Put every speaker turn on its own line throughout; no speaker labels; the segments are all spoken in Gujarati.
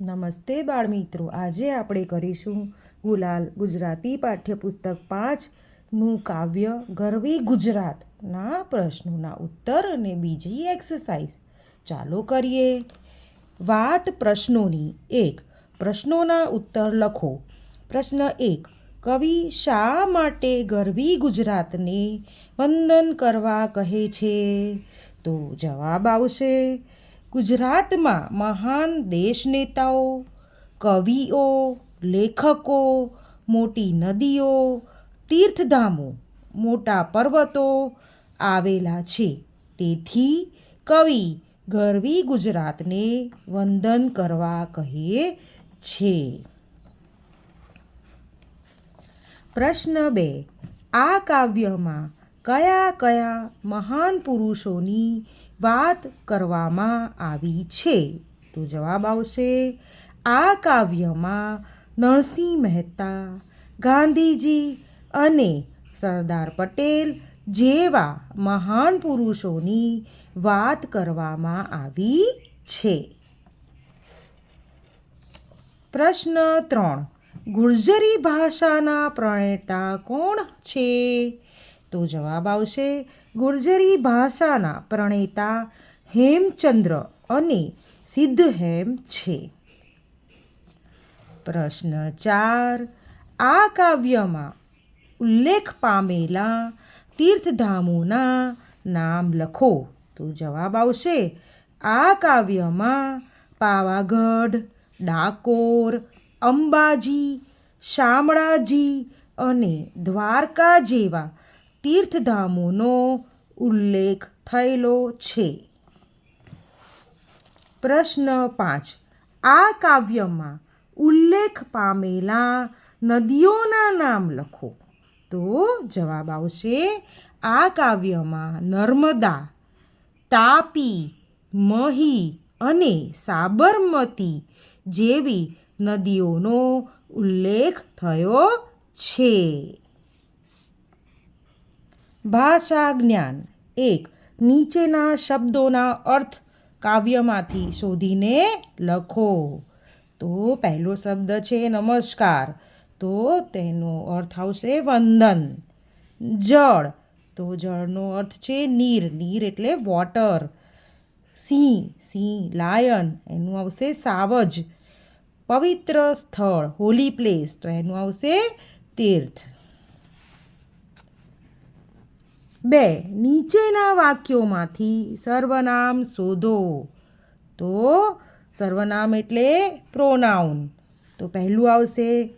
નમસ્તે બાળમિત્રો. આજે આપણે કરીશું ગુલાલ ગુજરાતી પાઠ્યપુસ્તક પાંચનું કાવ્ય ગરવી ગુજરાતના પ્રશ્નોના ઉત્તર અને બીજી એક્સરસાઇઝ ચાલો કરીએ. વાત પ્રશ્નોની. એક, પ્રશ્નોના ઉત્તર લખો. પ્રશ્ન એક, કવિ શા માટે ગરવી ગુજરાતને વંદન કરવા કહે છે? તો જવાબ આવશે ગુજરાતમાં મહાન દેશ નેતાઓ કવિઓ, લેખકો, મોટી નદીઓ, તીર્થધામો, મોટા પર્વતો આવેલા છે. તેથી કવિ ગરવી ગુજરાતને વંદન કરવા કહે છે. પ્રશ્ન બે. આ કાવ્યમાં કયા કયા મહાન પુરુષોની વાત કરવામાં આવી છે? તો જવાબ આવશે, આ કાવ્યમાં નરસિંહ મહેતા, ગાંધીજી અને સરદાર પટેલ જેવા મહાન પુરુષોની વાત કરવામાં આવી છે. પ્રશ્ન ત્રણ, ગુર્જરી ભાષાના પ્રણેતા કોણ છે? તો જવાબ આવશે, ગુર્જરી ભાષાના પ્રણેતા હેમચંદ્ર અને સિદ્ધહેમ છે. પ્રશ્ન ચાર, આ કાવ્યમાં ઉલ્લેખ પામેલા તીર્થધામોના નામ લખો. તો જવાબ આવશે, આ કાવ્યમાં પાવાગઢ, ડાકોર, અંબાજી, શામળાજી અને દ્વારકા જેવા તીર્થધામોનો ઉલ્લેખ થયેલો છે. પ્રશ્ન પાંચ. આ કાવ્યમાં ઉલ્લેખ પામેલા નદીઓના નામ લખો. તો જવાબ આવશે, આ કાવ્યમાં નર્મદા, તાપી, મહી અને સાબરમતી જેવી નદીઓનો ઉલ્લેખ થયો છે. ભાષા જ્ઞાન એક નીચેના શબ્દોના અર્થ કાવ્યમાંથી શોધીને લખો. તો પહેલો શબ્દ છે નમસ્કાર. તો તેનો અર્થ આવશે વંદન. જળ. તો જળનો અર્થ છે નીર. નીર એટલે વોટર. સિંહ. સિંહ, લાયન. એનું આવશે સાવજ. પવિત્ર સ્થળ, હોલી પ્લેસ. તો એનું આવશે તીર્થ. બે, નીચેના વાક્યોમાંથી સર્વનામ શોધો. તો સર્વનામ એટલે પ્રોનાઉન તો પહેલું આવશે,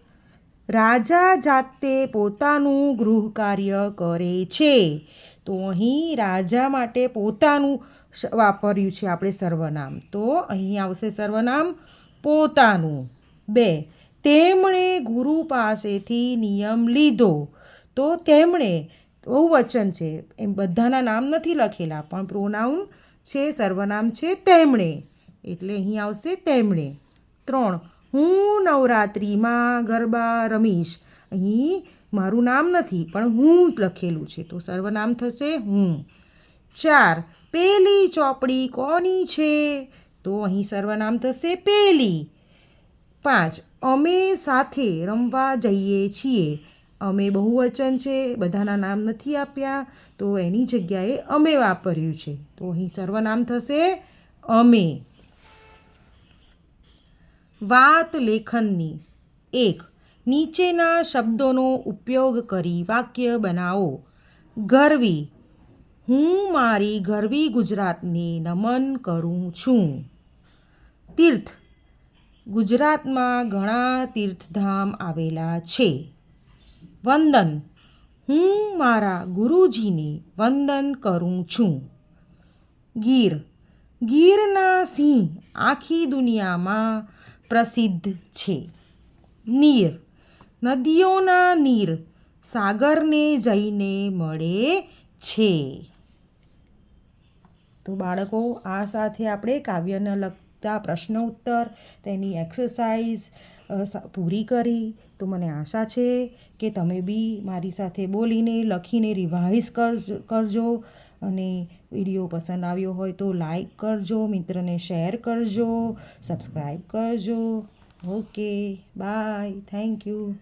રાજા જાતે પોતાનું ગૃહ કાર્ય કરે છે. તો અહીં રાજા માટે પોતાનું વાપર્યું છે આપણે સર્વનામ. તો અહીં આવશે સર્વનામ પોતાનું. બે, તેમણે ગુરુ પાસેથી નિયમ લીધો. તો તેમણે બહુવચન છે. એમ બધાના નામ નથી લખેલા, પણ પ્રોનાઉન છે, સર્વનામ છે, તેમણે. એટલે અહીં આવશે તેમણે. ત્રણ, હું નવરાત્રિમાં ગરબા રમીશ. અહીં મારું નામ નથી, પણ હું લખેલું છે, તો સર્વનામ થશે હું. ચાર, પેલી ચોપડી કોની છે? તો અહીં સર્વનામ થશે પેલી. પાંચ, અમે સાથે રમવા જઈએ છીએ. અમે બહુવચન છે, બધાના નામ નથી આપ્યા, તો એની જગ્યાએ અમે વાપર્યું છે. તો અહીં સર્વનામ થશે અમે. વાત લેખનની. એક, નીચેના શબ્દોનો ઉપયોગ કરી વાક્ય બનાવો. ગરવી. હું મારી ગરવી ગુજરાતને નમન કરું છું. તીર્થ. ગુજરાતમાં ઘણા તીર્થધામ આવેલા છે. વંદન. હું મારા ગુરુજીને વંદન કરું છું. ગીર. ગીરના સિંહ આખી દુનિયામાં પ્રસિદ્ધ છે. નીર. નદીઓના નીર સાગરને જઈને મળે છે. તો બાળકો, આ સાથે આપણે કાવ્યને લગતા પ્રશ્ન ઉત્તર, તેની એક્સરસાઇઝ પૂરી કરી. તો મને આશા છે કે તમે બી મારી સાથે બોલીને, લખીને રિવાઇઝ કરજો અને વીડિયો પસંદ આવ્યો હોય તો લાઈક કરજો, મિત્રને શેર કરજો સબસ્ક્રાઈબ કરજો. Okay bye thank you